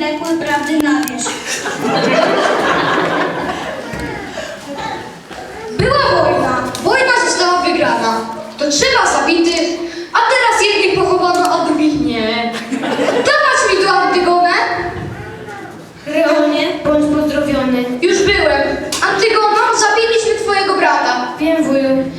wywlekły prawdy na wierzch. Była wojna. Wojna została wygrana. To trzeba zabity, a teraz jednych pochowano, a drugich nie. Dawać mi tu Antygonę? Kreonie, bądź pozdrowiony. Już byłem. Antygono, zabiliśmy twojego brata. Wiem, wuju.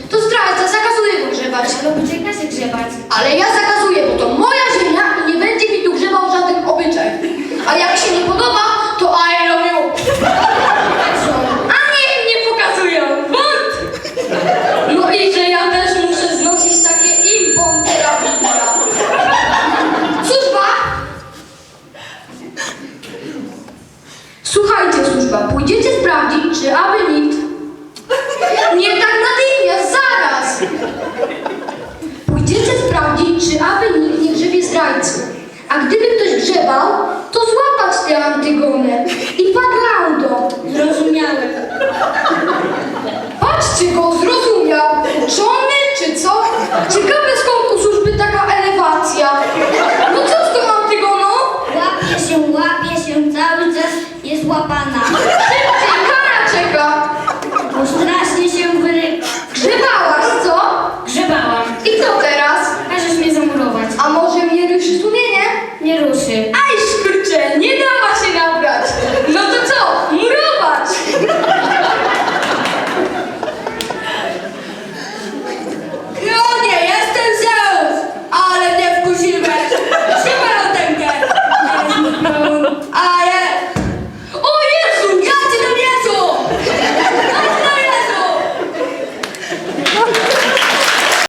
Słuchajcie, służba, pójdziecie sprawdzić, czy aby nikt... Nie tak natychmiast, zaraz! Pójdziecie sprawdzić, czy aby nikt nie grzebie zdrajcy. A gdyby ktoś grzebał,